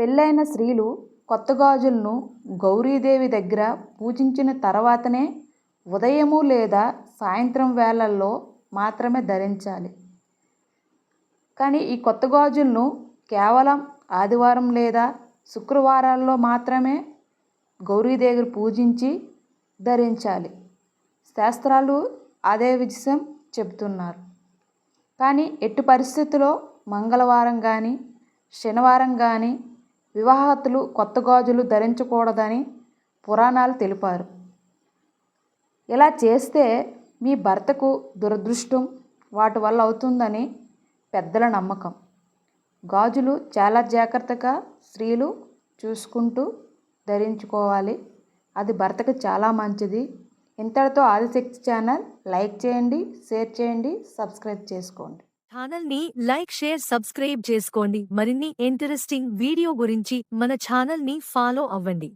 పెళ్ళైన స్త్రీలు కొత్త గాజులను గౌరీదేవి దగ్గర పూజించిన తర్వాతనే ఉదయము లేదా సాయంత్రం వేళల్లో మాత్రమే ధరించాలి. కానీ ఈ కొత్త గాజులను కేవలం ఆదివారం లేదా శుక్రవారాల్లో మాత్రమే గౌరీదేవి పూజించి ధరించాలి. శాస్త్రాలు అదే విషయం చెబుతున్నారు. కానీ ఎట్టి పరిస్థితుల్లో మంగళవారం కానీ శనివారం కానీ వివాహతులు కొత్త గాజులు ధరించకూడదని పురాణాలు తెలిపారు. ఇలా చేస్తే మీ భర్తకు దురదృష్టం వాటి వల్ల అవుతుందని పెద్దల నమ్మకం. గాజులు చాలా జాగ్రత్తగా స్త్రీలు చూసుకుంటూ ధరించుకోవాలి. అది భర్తకు చాలా మంచిది. ఇంతటితో ఆదిశక్తి ఛానల్ లైక్ చేయండి షేర్ చేయండి సబ్స్క్రైబ్ చేసుకోండి. ఛానల్ని లైక్ షేర్ సబ్స్క్రైబ్ చేసుకోండి. మరిన్ని ఇంట్రెస్టింగ్ వీడియో గురించి మన ఛానల్ని ఫాలో అవ్వండి.